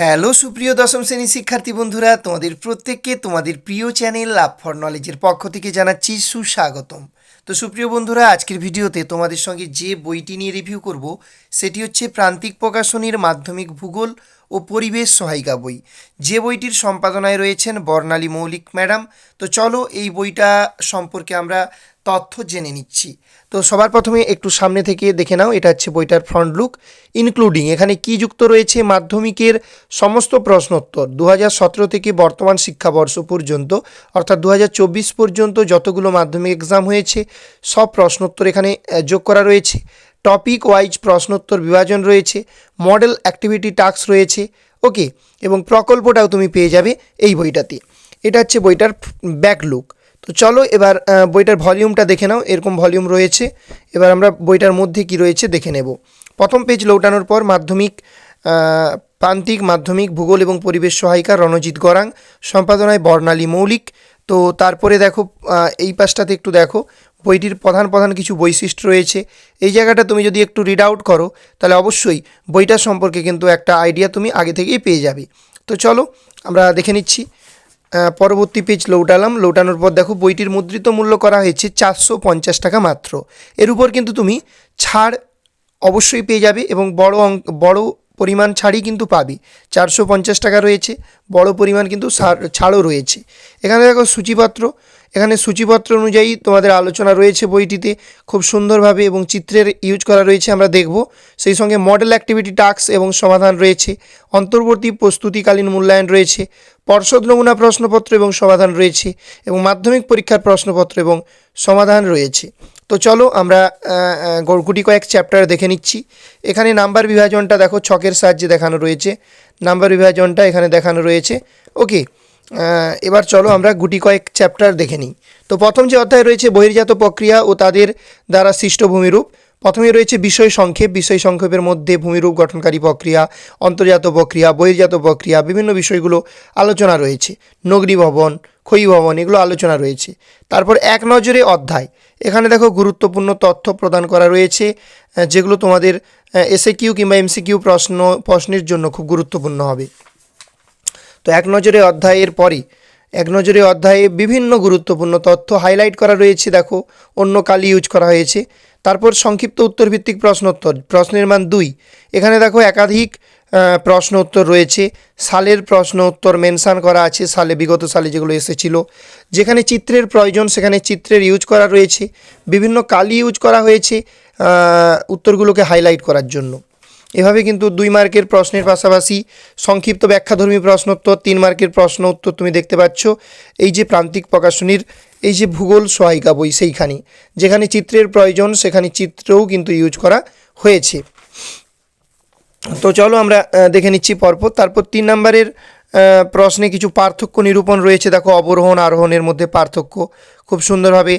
Hello সুপ্রিয় দশম শ্রেণি শিক্ষার্থী বন্ধুরা, তোমাদের প্রত্যেককে তোমাদের প্রিয় চ্যানেল লাভ ফর নলেজের পক্ষ থেকে জানাচ্ছি সুস্বাগতম। তো সুপ্রিয় বন্ধুরা, আজকের ভিডিওতে তোমাদের সঙ্গে যে বইটি নিয়ে রিভিউ করব, সেটি হচ্ছে প্রান্তিক প্রকাশনীর মাধ্যমিক ভূগোল ও পরিবেশ সহায়িকা বই। যে বইটির সম্পাদনায় রয়েছেন বর্ণালী মৌলিক ম্যাডাম। তো চলো এই বইটা সম্পর্কে আমরা তথ্য জেনে নিচ্ছি। তো সবার প্রথমে একটু সামনে থেকে দেখে নাও, এটা হচ্ছে বইটার ফ্রন্ট লুক। ইনক্লুডিং, এখানে কি যুক্ত রয়েছে? মাধ্যমিকের সমস্ত প্রশ্নোত্তর দু থেকে বর্তমান শিক্ষাবর্ষ পর্যন্ত, অর্থাৎ দু হাজার চব্বিশ পর্যন্ত যতগুলো মাধ্যমিক এক্সাম হয়েছে, সব প্রশ্নোত্তর এখানে যোগ করা রয়েছে। টপিক ওয়াইজ প্রশ্নোত্তর বিভাজন রয়েছে মডেল অ্যাক্টিভিটি টাস্ক রয়েছে ওকে এবং প্রকল্পটাও তুমি পেয়ে যাবে এই বইটাতে। এটা হচ্ছে বইটার ব্যাকলুক তো চলো এবার বইটার ভলিউমটা দেখে নাও, এরকম ভলিউম রয়েছে। এবার আমরা বইটার মধ্যে কি রয়েছে দেখে নেব। প্রথম পেজ লৌটানোর পর মাধ্যমিক প্রান্তিক, মাধ্যমিক, ভূগোল এবং পরিবেশ সহায়িকা রণজিৎ গরাং, সম্পাদনায় বর্ণালী মৌলিক। তো তারপরে দেখো এই পাশটাতে একটু দেখো বইটির প্রধান প্রধান কিছু বৈশিষ্ট্য রয়েছে। এই জায়গাটা তুমি যদি একটু রিড আউট করো, তাহলে অবশ্যই বইটা সম্পর্কে কিন্তু একটা আইডিয়া তুমি আগে থেকেই পেয়ে যাবে। তো চলো, আমরা দেখে নিচ্ছি। পরবর্তী পেজ লৌটালাম। লৌটানোর পর দেখো, বইটির মুদ্রিত মূল্য করা হয়েছে চারশো পঞ্চাশ টাকা মাত্র। এর উপর কিন্তু তুমি ছাড় অবশ্যই পেয়ে যাবে এবং বড় অঙ্ক বড় পরিমাণ ছাড়ই কিন্তু পাবি। চারশো পঞ্চাশ টাকা রয়েছে, বড় পরিমাণ কিন্তু ছাড়- ছাড়ও রয়েছে। এখানে দেখো সূচিপত্র। এখানে সূচিপত্র অনুযায়ী তোমাদের আলোচনা রয়েছে বইটিতে, খুব সুন্দরভাবে এবং চিত্রের ইউজ করা রয়েছে, আমরা দেখব। সেই সঙ্গে মডেল অ্যাক্টিভিটি টাস্ক এবং সমাধান রয়েছে, অন্তর্বর্তী প্রস্তুতিকালীন মূল্যায়ন রয়েছে, পর্ষদ নমুনা প্রশ্নপত্র এবং সমাধান রয়েছে, এবং মাধ্যমিক পরীক্ষার প্রশ্নপত্র এবং সমাধান রয়েছে। তো চলো আমরা গুটি কয়েক চ্যাপ্টার দেখে নিচ্ছি। এখানে নাম্বার বিভাজনটা দেখো, ছকের সাহায্যে দেখানো রয়েছে। নাম্বার বিভাজনটা এখানে দেখানো রয়েছে। ওকে এবার চলো আমরা গুটি কয়েক চ্যাপ্টার দেখে নিই। তো প্রথম যে অধ্যায় রয়েছে বহির্জাত প্রক্রিয়া ও তাদের দ্বারা সৃষ্ট ভূমিরূপ প্রথমে রয়েছে বিষয় সংক্ষেপ, বিষয় সংক্ষেপের মধ্যে ভূমিরূপ গঠনকারী প্রক্রিয়া, অন্তর্জাত প্রক্রিয়া, বহির্জাত প্রক্রিয়া, বিভিন্ন বিষয়গুলো আলোচনা রয়েছে। নগরী ভবন ক্ষয়ী ভবন, এগুলো আলোচনা রয়েছে। তারপর এক নজরে অধ্যায়। এখানে দেখো গুরুত্বপূর্ণ তথ্য প্রদান করা রয়েছে যেগুলো তোমাদের এসএ কিউ কিংবা এমসিকিউ প্রশ্ন, প্রশ্নের জন্য খুব গুরুত্বপূর্ণ হবে। তো এক নজরে অধ্যায়ের পরে এক নজরে অধ্যায়ে বিভিন্ন গুরুত্বপূর্ণ তথ্য হাইলাইট করা রয়েছে, দেখো, অন্য কালি ইউজ করা হয়েছে। তারপর সংক্ষিপ্ত উত্তরভিত্তিক প্রশ্নোত্তর প্রশ্নের মান দুই। এখানে দেখো একাধিক প্রশ্ন উত্তর রয়েছে। সালের প্রশ্ন উত্তর মেনশান করা আছে, সালে, বিগত সালে যেগুলো এসেছিল। যেখানে চিত্রের প্রয়োজন, সেখানে চিত্রের ইউজ করা রয়েছে। বিভিন্ন কালি ইউজ করা হয়েছে উত্তরগুলোকে হাইলাইট করার জন্য। এভাবে কিন্তু দুই মার্কের প্রশ্নের পাশাপাশি সংক্ষিপ্ত ব্যাখ্যাধর্মী প্রশ্নোত্তর, তিন মার্কের প্রশ্ন উত্তর তুমি দেখতে পাচ্ছ। এই যে প্রান্তিক প্রকাশনীর, এই যে ভূগোল সহায়িকা বই সেইখানে, যেখানে চিত্রের প্রয়োজন, সেখানে চিত্রও কিন্তু ইউজ করা হয়েছে। তো চলো আমরা দেখে নিচ্ছি পরপর। তারপর তিন নম্বরের প্রশ্নে কিছু পার্থক্য নিরূপণ রয়েছে। দেখো, অবরোহণ, আরোহণের মধ্যে পার্থক্য খুব সুন্দরভাবে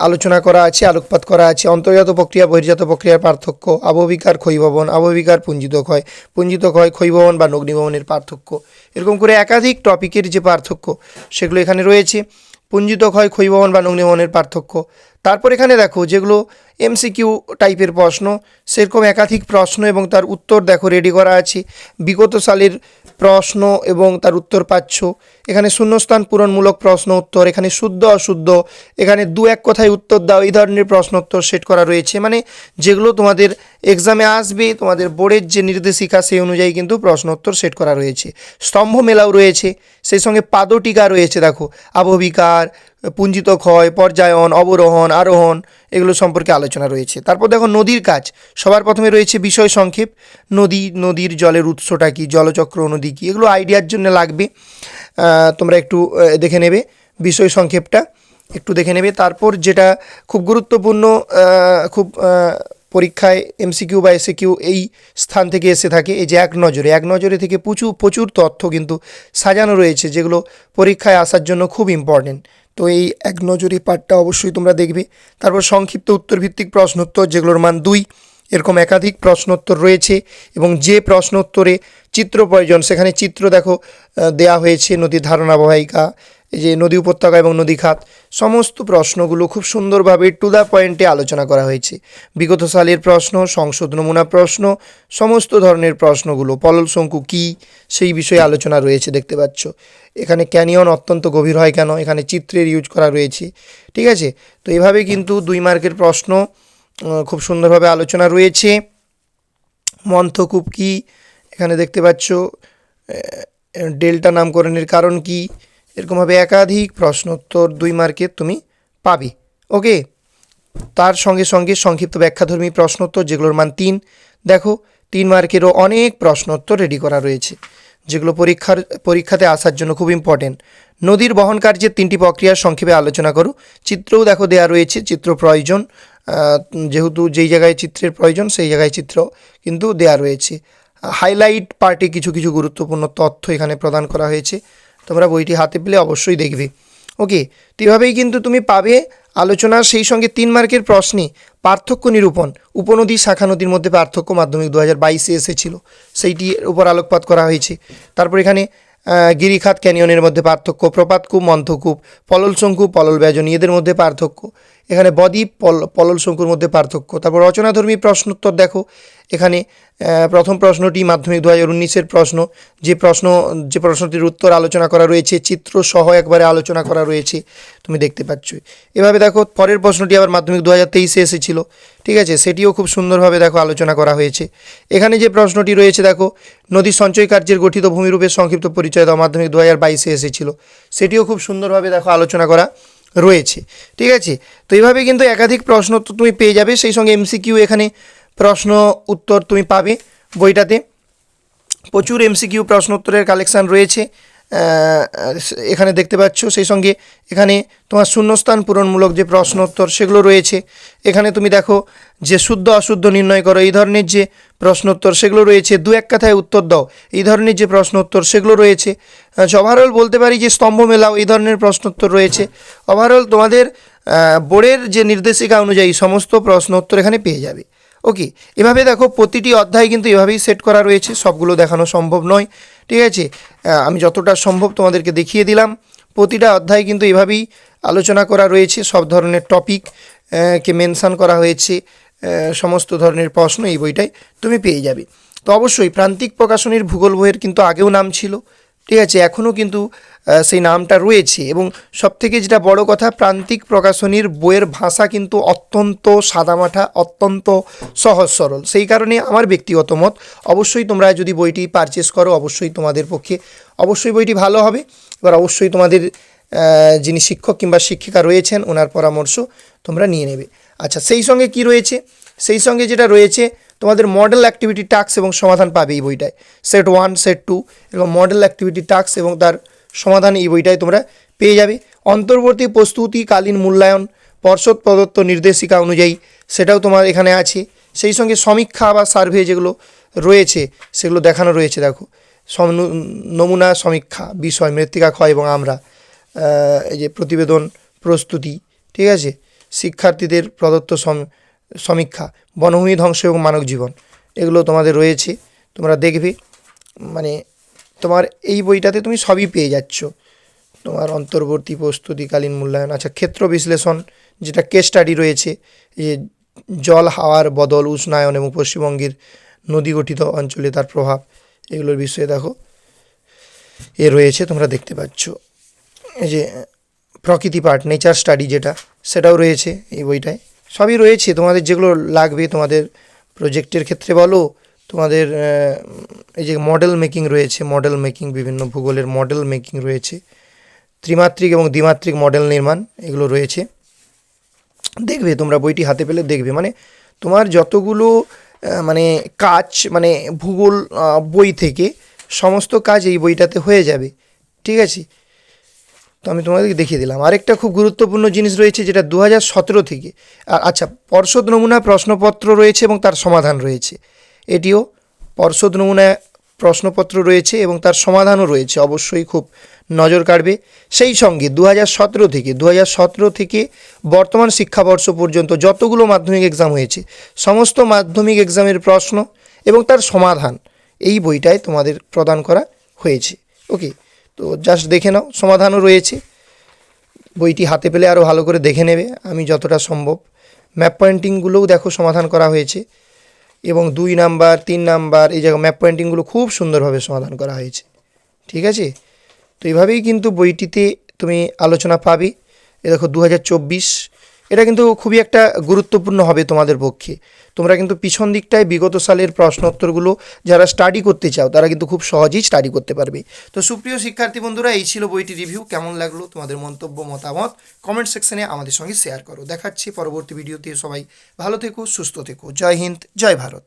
আলোচনা করা আছে, আলোকপাত করা আছে। অন্তর্জাত প্রক্রিয়া, বহির্জাত প্রক্রিয়ার পার্থক্য। আবহবিকার ক্ষয়ভবন, আবহবিকার পুঞ্জিত ক্ষয়। পুঞ্জিত ক্ষয়, ক্ষয়ভবন বা নগ্নিভবনের পার্থক্য। এরকম করে একাধিক টপিকের যে পার্থক্য, সেগুলো এখানে রয়েছে। পুঞ্জিত ক্ষয়, ক্ষয়ভবন বা নগ্নিভবনের পার্থক্য। তারপর এখানে দেখো, যেগুলো এমসিকিউ টাইপের প্রশ্ন, সেরকম একাধিক প্রশ্ন এবং তার উত্তর দেখো রেডি করা আছে। বিগত সালের প্রশ্ন এবং তার উত্তর পাচ্ছ। এখানে শূন্যস্থান পূরণমূলক প্রশ্ন উত্তর, এখানে শুদ্ধ, অশুদ্ধ, এখানে দু এক কথায় উত্তর দাও, এই ধরনের প্রশ্ন উত্তর সেট করা রয়েছে। মানে যেগুলো তোমাদের এক্সামে আসবে, তোমাদের বোর্ডের যে নির্দেশিকা সেই অনুযায়ী কিন্তু প্রশ্ন উত্তর সেট করা রয়েছে। স্তম্ভ মেলাও রয়েছে, সেই সঙ্গে পাদটিকা রয়েছে, দেখো আবহবিকার পুঞ্জিত ক্ষয়, পর্যায়ন, অবরোহণ, আরোহণ, এগুলো সম্পর্কে আলোচনা রয়েছে। তারপর দেখো নদীর কাজ, সবার প্রথমে রয়েছে বিষয় সংক্ষেপ। নদী, নদীর জলের উৎসটা কী, জলচক্র নদী কী, এগুলো আইডিয়ার জন্য লাগবে। তোমরা একটু দেখে নেবে বিষয় সংক্ষেপটা, একটু দেখে নেবে। তারপর যেটা খুব গুরুত্বপূর্ণ খুব পরীক্ষায় এমসিকিউ বা এসিকিউ এই স্থান থেকে এসে থাকে, এই যে এক নজরে। এক নজরে থেকে প্রচুর প্রচুর তথ্য কিন্তু সাজানো রয়েছে, যেগুলো পরীক্ষায় আসার জন্য খুব ইম্পর্টেন্ট তো এই এক নজরে পার্টটা অবশ্যই তোমরা দেখবে। তারপর সংক্ষিপ্ত উত্তরভিত্তিক প্রশ্নোত্তর, যেগুলোর মান দুই এরকম একাধিক প্রশ্নোত্তর রয়েছে এবং যে প্রশ্নোত্তরে চিত্র প্রয়োজন, সেখানে চিত্র দেখো দেয়া হয়েছে নদীর ধারণা বহায়িকা এই যে নদী উপত্যকা এবং নদী খাত, সমস্ত প্রশ্নগুলো খুব সুন্দরভাবে টু দ্য পয়েন্টে আলোচনা করা হয়েছে। বিগত সালের প্রশ্ন, সংসদ নমুনা প্রশ্ন, সমস্ত ধরনের প্রশ্নগুলো, পলল শঙ্কু কী, সেই বিষয়ে আলোচনা রয়েছে, দেখতে পাচ্ছ। এখানে ক্যানিয়ন অত্যন্ত গভীর হয় কেন? এখানে চিত্রের ইউজ করা রয়েছে। ঠিক আছে? তো এভাবে কিন্তু দুই মার্কের প্রশ্ন খুব সুন্দরভাবে আলোচনা রয়েছে। মন্থকূপ কি? এখানে দেখতে পাচ্ছ ডেল্টা নামকরণের কারণ কি? এরকমভাবে একাধিক প্রশ্নোত্তর দুই মার্কের তুমি পাবে। ওকে, তার সঙ্গে সঙ্গে সংক্ষিপ্ত ব্যাখ্যাধর্মী প্রশ্নোত্তর, যেগুলোর মান তিন। দেখো, তিন মার্কেরও অনেক প্রশ্নোত্তর রেডি করা রয়েছে, যেগুলো পরীক্ষার, পরীক্ষাতে আসার জন্য খুব ইম্পর্টেন্ট নদীর বহন কার্যের তিনটি প্রক্রিয়ার সংক্ষেপে আলোচনা করো। চিত্রও দেখো দেয়া রয়েছে, চিত্র প্রয়োজন। যেহেতু যেই জায়গায় চিত্রের প্রয়োজন, সেই জায়গায় চিত্র কিন্তু দেয়া রয়েছে। হাইলাইট পার্টে কিছু কিছু গুরুত্বপূর্ণ তথ্য এখানে প্রদান করা হয়েছে। তোমরা বইটি হাতে পেলে অবশ্যই দেখবে। ওকে, তো এভাবেই কিন্তু তুমি পাবে আলোচনা, সেই সঙ্গে তিন মার্কের প্রশ্নে পার্থক্য নিরূপণ। উপনদী, শাখা নদীর মধ্যে পার্থক্য মাধ্যমিক দু হাজার বাইশে এসেছিল। সেইটির উপর আলোকপাত করা হয়েছে। তারপর এখানে গিরিখাত ক্যানিয়নের মধ্যে পার্থক্য, প্রপাতকূপ, মন্থকূপ পলল শঙ্কু পলল ব্যজন এদের মধ্যে পার্থক্য। এখানে বদ্বীপ, পল পলল শঙ্কুর মধ্যে পার্থক্য। তারপর রচনাধর্মী প্রশ্নোত্তর দেখো। এখানে প্রথম প্রশ্নটি মাধ্যমিক দু হাজার উনিশের প্রশ্ন। যে প্রশ্ন, যে প্রশ্নটির উত্তর আলোচনা করা রয়েছে চিত্র সহ একবারে আলোচনা করা রয়েছে, তুমি দেখতে পাচ্ছ এভাবে দেখো, পরের প্রশ্নটি আবার মাধ্যমিক দু হাজার তেইশে এসেছিল। ঠিক আছে, সেটিও খুব সুন্দরভাবে দেখো আলোচনা করা হয়েছে। এখানে যে প্রশ্নটি রয়েছে দেখো, নদী সঞ্চয় কার্যের গঠিত ভূমিরূপের সংক্ষিপ্ত পরিচয় দাও, মাধ্যমিক দু হাজার বাইশে এসেছিল। সেটিও খুব সুন্দরভাবে দেখো আলোচনা করা রয়েছে। ঠিক আছে, তো এইভাবে কিন্তু একাধিক প্রশ্ন তো তুমি পেয়ে যাবে, সেই সঙ্গে এমসিকিউ এখানে প্রশ্ন উত্তর তুমি পাবে বইটাতে। প্রচুর এমসিকিউ প্রশ্ন উত্তরের কালেকশান রয়েছে। এখানে দেখতে পাচ্ছ, সেই সঙ্গে এখানে তোমার শূন্যস্থান পূরণমূলক যে প্রশ্ন উত্তর সেগুলো রয়েছে। এখানে তুমি দেখো যে শুদ্ধ অশুদ্ধ নির্ণয় করো, এই ধরনের যে প্রশ্ন উত্তর সেগুলো রয়েছে। দু এক কথায় উত্তর দাও, এই ধরনের যে প্রশ্ন উত্তর সেগুলো রয়েছে। ওভারঅল বলতে পারি যে স্তম্ভ মেলাও এই ধরনের প্রশ্ন উত্তর রয়েছে। ওভারঅল তোমাদের বোর্ডের যে নির্দেশিকা অনুযায়ী সমস্ত প্রশ্ন উত্তর এখানে পেয়ে যাবে। ওকে, এভাবে দেখো প্রতিটি অধ্যায় কিন্তু এভাবেই সেট করা রয়েছে, সবগুলো দেখানো সম্ভব নয়, ঠিক আছে? আমি যতটা সম্ভব তোমাদেরকে দেখিয়ে দিলাম। প্রতিটা অধ্যায় কিন্তু এভাবেই আলোচনা করা রয়েছে, সব ধরনের টপিক কে মেনশান করা হয়েছে সমস্ত ধরনের প্রশ্ন এই বইটায় তুমি পেয়ে যাবে। তো অবশ্যই প্রান্তিক প্রকাশনীর ভূগোল বইয়ের কিন্তু আগেও নাম ছিল ঠিক আছে এখনও কিন্তু সেই নামটা রয়েছে। এবং সবথেকে যেটা বড় কথা, প্রান্তিক প্রকাশনীর বইয়ের ভাষা কিন্তু অত্যন্ত সাদামাঠা, অত্যন্ত সহজ সরল। সেই কারণে আমার ব্যক্তিগত মত, অবশ্যই তোমরা যদি বইটি পারচেস করো, অবশ্যই তোমাদের পক্ষে, অবশ্যই বইটি ভালো হবে। এবার অবশ্যই তোমাদের যিনি শিক্ষক কিংবা শিক্ষিকা রয়েছেন, ওনার পরামর্শ তোমরা নিয়ে নেবে। আচ্ছা সেই সঙ্গে কি রয়েছে? সেই সঙ্গে যেটা রয়েছে তোমাদের মডেল অ্যাক্টিভিটি টাস্ক এবং সমাধান পাবে এই বইটায়। সেট ওয়ান সেট টু এবং মডেল অ্যাক্টিভিটি টাস্ক এবং তার সমাধান এই বইটায় তোমরা পেয়ে যাবে। অন্তর্বর্তী প্রস্তুতিকালীন মূল্যায়ন পর্ষদ প্রদত্ত নির্দেশিকা অনুযায়ী সেটাও তোমার এখানে আছে। সেই সঙ্গে সমীক্ষা বা সার্ভে যেগুলো রয়েছে, সেগুলো দেখানো রয়েছে, দেখো। নমুনা সমীক্ষা, বিষয়, মৃত্তিকা ক্ষয় এবং আমরা এই যে প্রতিবেদন প্রস্তুতি, ঠিক আছে? শিক্ষার্থীদের প্রদত্ত সম- সমীক্ষা, বনভূমি ধ্বংস এবং মানব জীবন, এগুলো তোমাদের রয়েছে, তোমরা দেখবে। মানে তোমার এই বইটাতে তুমি সবই পেয়ে যাচ্ছ। তোমার অন্তর্বর্তী প্রস্তুতিকালীন মূল্যায়ন আচ্ছা ক্ষেত্র বিশ্লেষণ, যেটা কেস স্টাডি রয়েছে যে জল, হাওয়ার বদল, উষ্ণায়ন এবং পশ্চিমবঙ্গের নদী গঠিত অঞ্চলে তার প্রভাব, এগুলোর বিষয়ে দেখো। এ রয়েছে, তোমরা দেখতে পাচ্ছ। এই যে প্রকৃতি পার্ট নেচার স্টাডি যেটা, সেটাও রয়েছে এই বইটায়। সবই রয়েছে। তোমাদের যেগুলো লাগবে তোমাদের প্রজেক্টের ক্ষেত্রে বলো, তোমাদের এই যে মডেল মেকিং রয়েছে মডেল মেকিং বিভিন্ন ভূগোলের মডেল মেকিং রয়েছে, ত্রিমাত্রিক এবং দ্বিমাত্রিক মডেল নির্মাণ এগুলো রয়েছে। দেখবে, তোমরা বইটি হাতে পেলে দেখবে। মানে তোমার যতগুলো মানে কাজ মানে ভূগোল বই থেকে সমস্ত কাজ এই বইটাতে হয়ে যাবে। ঠিক আছে? তো আমি তোমাদেরকে দেখিয়ে দিলাম। আরেকটা খুব গুরুত্বপূর্ণ জিনিস রয়েছে যেটা দু হাজার সতেরো থেকে আচ্ছা পর্ষদ নমুনা প্রশ্নপত্র রয়েছে এবং তার সমাধান রয়েছে। এটিও পর্ষদ নমুনা প্রশ্নপত্র রয়েছে এবং তার সমাধানও রয়েছে, অবশ্যই খুব নজর কাড়বে। সেই সঙ্গে দু সতেরো থেকে দু সতেরো থেকে বর্তমান শিক্ষাবর্ষ পর্যন্ত যতগুলো মাধ্যমিক এক্সাম হয়েছে, সমস্ত মাধ্যমিক এক্সামের প্রশ্ন এবং তার সমাধান এই বইটায় তোমাদের প্রদান করা হয়েছে। ওকে তো জাস্ট দেখে নাও, সমাধানও রয়েছে। বইটি হাতে পেলে আরও ভালো করে দেখে নেবে, আমি যতটা সম্ভব। ম্যাপ পয়েন্টিংগুলোও দেখো সমাধান করা হয়েছে। এবং দুই নাম্বার, তিন নাম্বার, এই জায়গায় ম্যাপ পয়েন্টিংগুলো খুব সুন্দরভাবে সমাধান করা হয়েছে। ঠিক আছে? তো এইভাবেই কিন্তু বইটিতে তুমি আলোচনা পাবে। এ দেখো দু হাজার চব্বিশ এটা কিন্তু খুবই একটা গুরুত্বপূর্ণ হবে তোমাদের পক্ষে। তোমরা কিন্তু পিছন দিকটায় বিগত সালের প্রশ্নোত্তরগুলো যারা স্টাডি করতে চাও, তারা কিন্তু খুব সহজেই স্টাডি করতে পারবে। তো সুপ্রিয় শিক্ষার্থী বন্ধুরা, এই ছিল বইটি রিভিউ কেমন লাগল তোমাদের মন্তব্য, মতামত? কমেন্ট সেকশনে আমাদের সঙ্গে শেয়ার করো। দেখাচ্ছি পরবর্তী ভিডিওতে সবাই ভালো থেকো, সুস্থ থেকো। জয় হিন্দ, জয় ভারত।